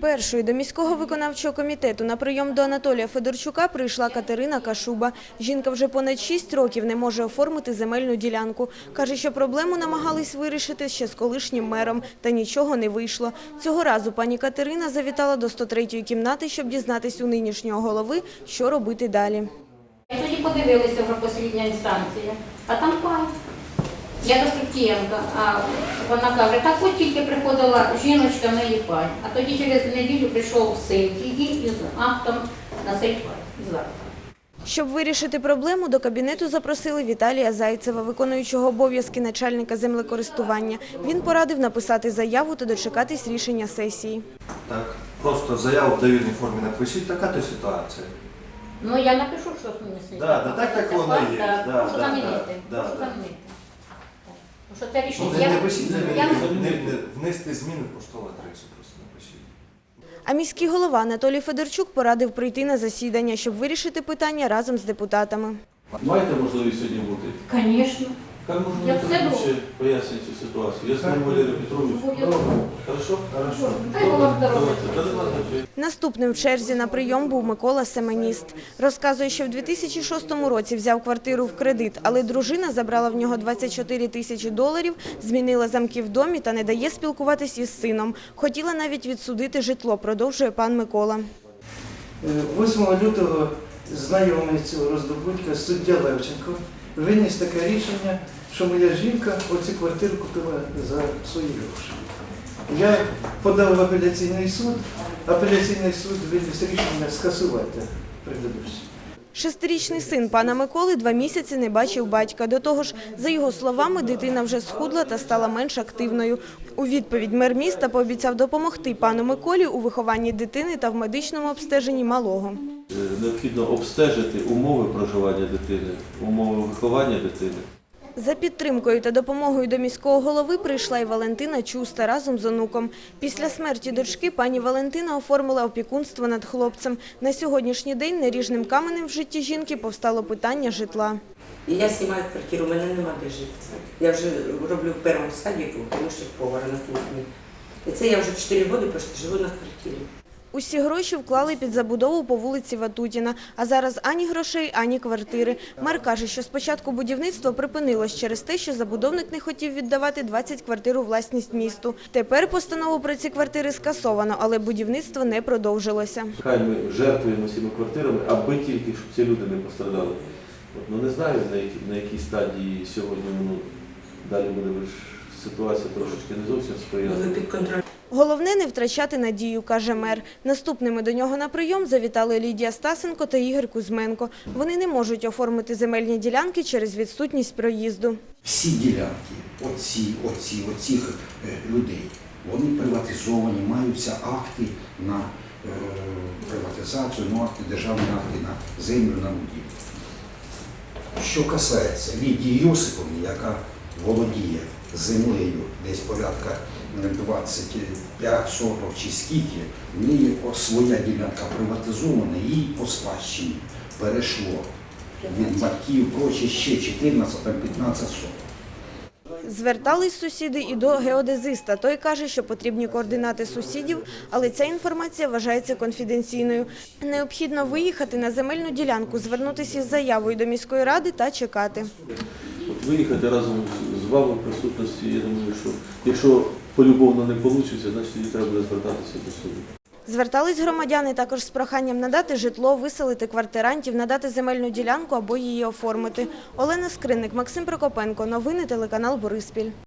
Першою до міського виконавчого комітету на прийом до Анатолія Федорчука прийшла Катерина Кашуба. Жінка вже понад 6 років не може оформити земельну ділянку. Каже, що проблему намагались вирішити ще з колишнім мером, та нічого не вийшло. Цього разу пані Катерина завітала до 103-ї кімнати, щоб дізнатись у нинішнього голови, що робити далі. Тоді подивилися вже послідня інстанція, а там пай. Я до Шевченка, а вона каже, так от тільки приходила жіночка на її пай. А тоді через неділю прийшов син її із актом на цей пай. Щоб вирішити проблему, до кабінету запросили Віталія Зайцева, виконуючого обов'язки начальника землекористування. Він порадив написати заяву та дочекатись рішення сесії. Так, просто заяву в довірній формі напишіть, така то ситуація. Ну я напишу, що мені син. Да, да, так, так воно є. Так, Да, да, замінити. да, Прошу да. Що це Ну, рішення. не, Я- не я- не, не, внести зміни в поштову адресу, просто напишіть. А міський голова Анатолій Федорчук порадив прийти на засідання, щоб вирішити питання разом з депутатами. Маєте можливість сьогодні бути? Звісно. Як можна Я мені все трохи думаю. ще пояснити? Я з ним Петрович. Хорошо? Хорошо. Дай Бог здоров'я. Давайте. Да, ладно, Наступним в черзі на прийом був Микола Семеніст. Розказує, що в 2006 році взяв квартиру в кредит, але дружина забрала в нього 24 тисячі доларів, змінила замки в домі та не дає спілкуватись із сином. Хотіла навіть відсудити житло, продовжує пан Микола. Е, 8 лютого знайомий цього роздобутка, суддя Левченко, виніс таке рішення, що моя жінка оцю квартиру купила за свої гроші. Я подав в апеляційний суд, апеляційний суд виніс рішення скасувати предыдущий. Шестирічний син пана Миколи два місяці не бачив батька. До того ж, за його словами, дитина вже схудла та стала менш активною. У відповідь мер міста пообіцяв допомогти пану Миколі у вихованні дитини та в медичному обстеженні малого. Е, Необхідно обстежити умови проживання дитини, умови виховання дитини. За підтримкою та допомогою до міського голови прийшла і Валентина Чуста разом з онуком. Після смерті дочки пані Валентина оформила опікунство над хлопцем. На сьогоднішній день неріжним каменем в житті жінки повстало питання житла. І я знімаю квартиру, у мене нема де жити. Я вже роблю в першому садіку, тому що повара на кухні. І це я вже 4 роки живу на квартирі. Усі гроші вклали під забудову по вулиці Ватутіна, а зараз ані грошей, ані квартири. Мер каже, що спочатку будівництво припинилось через те, що забудовник не хотів віддавати 20 квартир у власність місту. Тепер постанову про ці квартири скасовано, але будівництво не продовжилося. Хай ми жертвуємо цими квартирами, аби тільки щоб ці люди не пострадали. От, ну не знаю, на якій, на якій стадії сьогодні воно далі буде ситуація трошечки не зовсім Ну, Головне не втрачати надію, каже мер. Наступними до нього на прийом завітали Лідія Стасенко та Ігор Кузьменко. Вони не можуть оформити земельні ділянки через відсутність проїзду. всі ділянки, оці, оці, оцих е, людей, вони приватизовані, маються акти на е, приватизацію, ну, акти, державні акти на землю, на будівлю. Що касається Лідії Йосиповни, яка володіє землею десь порядка 25 соток чи скільки, в неї своя ділянка приватизована, їй по спадщині перейшло від батьків, прочі ще 14, там 15 соток. Звертались сусіди і до геодезиста. Той каже, що потрібні координати сусідів, але ця інформація вважається конфіденційною. Необхідно виїхати на земельну ділянку, звернутися із заявою до міської ради та чекати. От виїхати разом з- з присутності, я думаю, що якщо полюбовно не вийде, значить тоді треба буде звертатися до суду. Звертались громадяни також з проханням надати житло, виселити квартирантів, надати земельну ділянку або її оформити. Олена Скриник, Максим Прокопенко. Новини телеканал Бориспіль.